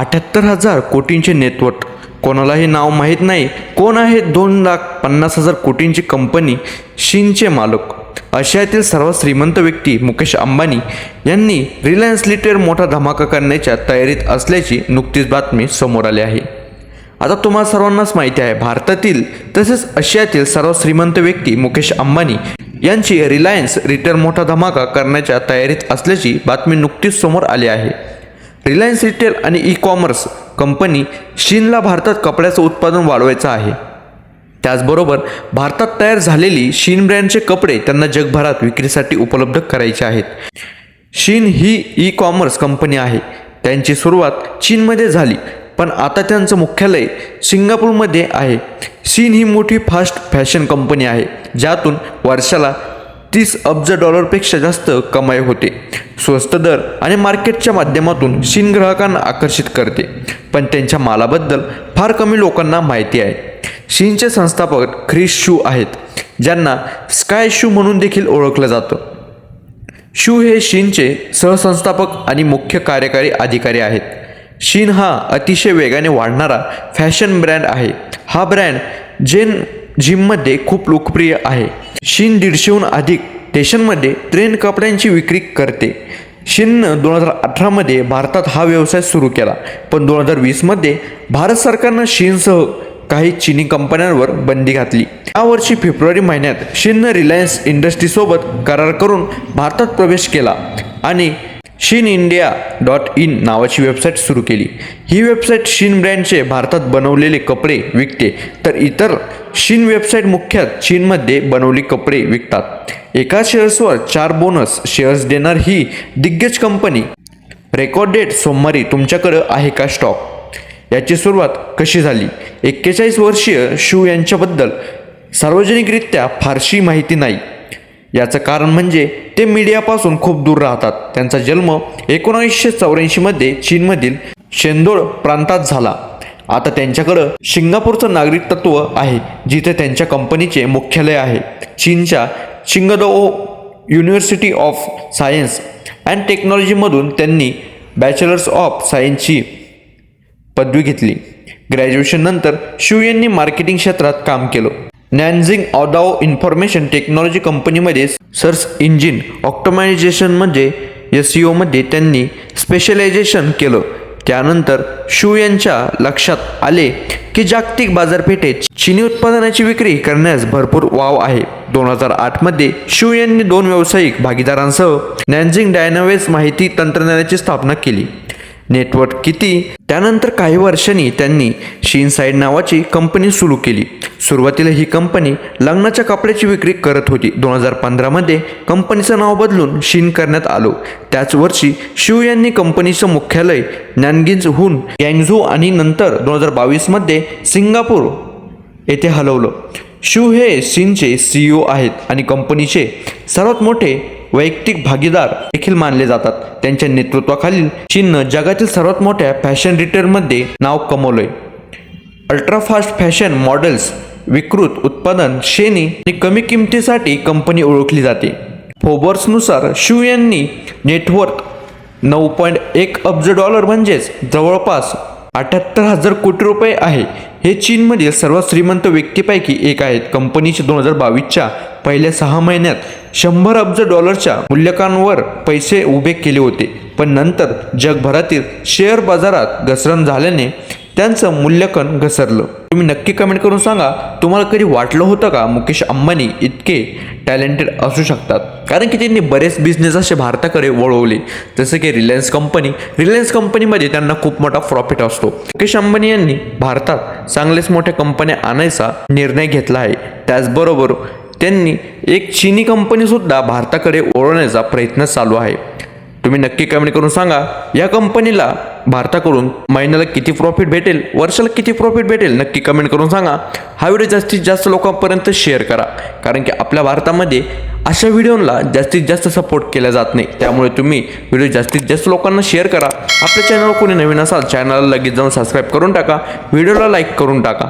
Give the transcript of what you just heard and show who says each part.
Speaker 1: अठ्याहत्तर हजार कोटींचे नेटवर्क. कोणालाही नाव माहीत नाही कोण आहे दोन लाख पन्नास हजार कोटींची कंपनी शीनचे मालक. आशियातील सर्वात श्रीमंत व्यक्ती मुकेश अंबानी यांनी रिलायन्स लिटेड मोठा धमाका करण्याच्या तयारीत असल्याची नुकतीच बातमी समोर आली आहे. आता तुम्हाला सर्वांनाच माहिती आहे भारतातील तसेच आशियातील सर्वात श्रीमंत व्यक्ती मुकेश अंबानी यांची रिलायन्स रिटेल मोठा धमाका करण्याच्या तयारीत असल्याची बातमी नुकतीच समोर आली आहे. रिलायन्स रिटेल आणि ई कॉमर्स कंपनी शीनला भारतात कपड्याचं उत्पादन वाढवायचं आहे. त्याचबरोबर भारतात तयार झालेली शीन ब्रँडचे कपडे त्यांना जगभरात विक्रीसाठी उपलब्ध करायचे आहेत. शीन ही ई कॉमर्स कंपनी आहे. त्यांची सुरुवात चीनमध्ये झाली पण आता त्यांचं मुख्यालय सिंगापूरमध्ये आहे. शीन ही मोठी फास्ट फॅशन कंपनी आहे ज्यातून वर्षाला तीस अब्ज डॉलरपेक्षा जास्त कमाई होते. स्वस्त दर आणि मार्केटच्या माध्यमातून शीन ग्राहकांना आकर्षित करते. पण त्यांच्या मालाबद्दल फार कमी लोकांना माहिती आहे. शीनचे संस्थापक ख्रिस शू आहेत ज्यांना स्काय शू म्हणून देखील ओळखलं जातं. शू हे शीनचे सहसंस्थापक आणि मुख्य कार्यकारी अधिकारी आहेत. शीन हा अतिशय वेगाने वाढणारा फॅशन ब्रँड आहे. हा ब्रँड जेन जिममध्ये खूप लोकप्रिय आहे. शीन दीडशेहून अधिक देशांमध्ये ट्रेन कपड्यांची विक्री करते. शिननं दोन हजार अठरामध्ये भारतात हा व्यवसाय सुरू केला. पण दोन हजार वीसमध्ये भारत सरकारनं शीनसह काही चीनी कंपन्यांवर बंदी घातली. यावर्षी फेब्रुवारी महिन्यात शिननं रिलायन्स इंडस्ट्रीसोबत करार करून भारतात प्रवेश केला आणि शीन इंडिया डॉट इन नावाची वेबसाईट सुरू केली. ही वेबसाईट शीन ब्रँडचे भारतात बनवलेले कपडे विकते तर इतर शीन वेबसाईट मुख्यतः चीनमध्ये बनवली कपडे विकतात. एका शेअर्सवर चार बोनस शेअर्स देणार ही दिग्गज कंपनी. रेकॉर्ड डेट सोमवारी तुमच्याकडं आहे का स्टॉक? याची सुरुवात कशी झाली? एक्केचाळीस वर्षीय शू यांच्याबद्दल सार्वजनिकरित्या फारशी माहिती नाही. याचं कारण म्हणजे ते मीडियापासून खूप दूर राहतात. त्यांचा जन्म एकोणावीसशे चौऱ्याऐंशीमध्ये चीनमधील शेंदोळ प्रांतात झाला. आता त्यांच्याकडं सिंगापूरचं नागरिकत्व आहे जिथे त्यांच्या कंपनीचे मुख्यालय आहे. चीनच्या Qingdao university of science and टेक्नॉलॉजीमधून त्यांनी बॅचलर्स ऑफ सायन्सची पदवी घेतली. ग्रॅज्युएशननंतर शिव यांनी मार्केटिंग क्षेत्रात काम केलं. नॅन्झिंग ऑडाओ इन्फॉर्मेशन टेक्नॉलॉजी कंपनीमध्ये सर्च इंजिन ऑप्टमायझेशनमध्ये म्हणजे एस सी ओमध्ये त्यांनी स्पेशलायझेशन केलं. त्यानंतर शू यांच्या लक्षात आले की जागतिक बाजारपेठेत चिनी उत्पादनाची विक्री करण्यास भरपूर वाव आहे. दोन हजार आठमध्ये शू यांनी दोन व्यावसायिक भागीदारांसह नॅन्झिंग डायनावेज माहिती तंत्रज्ञानाची स्थापना केली. नेटवर्क किती? त्यानंतर काही वर्षांनी त्यांनी शिनसाईड नावाची कंपनी सुरू केली. सुरुवातीला ही कंपनी लग्नाच्या कपड्याची विक्री करत होती. दोन हजार पंधरामध्ये कंपनीचं नाव बदलून शीन करण्यात आलो. त्याच वर्षी शिव यांनी कंपनीचं मुख्यालय नॅनगिन्सहून गँगझू आणि नंतर दोन हजार बावीसमध्ये सिंगापूर येथे हलवलं. शू हे सिनचे सीईओ आहेत आणि कंपनीचे सर्वात मोठे वैयक्तिक भागीदार देखील मानले जातात. त्यांच्या नेतृत्वाखालील चीननं जगातील सर्वात मोठ्या फॅशन रिटेलमध्ये नाव कमवलंय. अल्ट्रा फास्ट फॅशन मॉडेल्स विकृत उत्पादन श्रेणी आणि कमी किमतीसाठी कंपनी ओळखली जाते. फोबर्सनुसार शू यांनी नेटवर्क नऊ पॉईंट एक अब्ज डॉलर म्हणजेच जवळपास अठ्याहत्तर हजार कोटी रुपये आहे. हे चीनमधील सर्वात श्रीमंत व्यक्तीपैकी एक आहेत. कंपनीचे दोन हजार बावीसच्या पहिल्या सहा महिन्यात शंभर अब्ज डॉलरच्या मूल्यकांवर पैसे उभे केले होते. पण नंतर जगभरातील शेअर बाजारात घसरण झाल्याने त्यांचं मूल्यांकन घसरलं. तुम्ही नक्की कमेंट करून सांगा तुम्हाला कधी वाटलं होतं का मुकेश अंबानी इतके टॅलेंटेड असू शकतात? कारण की त्यांनी बरेच बिझनेस असे भारताकडे वळवले. जसं की रिलायन्स कंपनी रिलायन्स कंपनीमध्ये त्यांना खूप मोठा प्रॉफिट असतो. मुकेश अंबानी यांनी भारतात चांगलेच मोठ्या कंपन्या आणायचा निर्णय घेतला आहे. त्याचबरोबर त्यांनी एक चीनी कंपनीसुद्धा भारताकडे ओढवण्याचा प्रयत्न चालू आहे. तुम्ही नक्की कमेंट करून सांगा या कंपनीला भारताकडून महिन्याला किती प्रॉफिट भेटेल वर्षाला किती प्रॉफिट भेटेल नक्की कमेंट करून सांगा. हा व्हिडिओ जास्तीत जास्त लोकांपर्यंत शेअर करा. कारण की आपल्या भारतामध्ये अशा व्हिडिओला जास्तीत जास्त सपोर्ट केला जात नाही. त्यामुळे तुम्ही व्हिडिओ जास्तीत जास्त लोकांना शेअर करा. आपल्या चॅनलवर कोणी नवीन असाल चॅनलला लगेच जाऊन सबस्क्राईब करून टाका. व्हिडिओला लाईक करून टाका.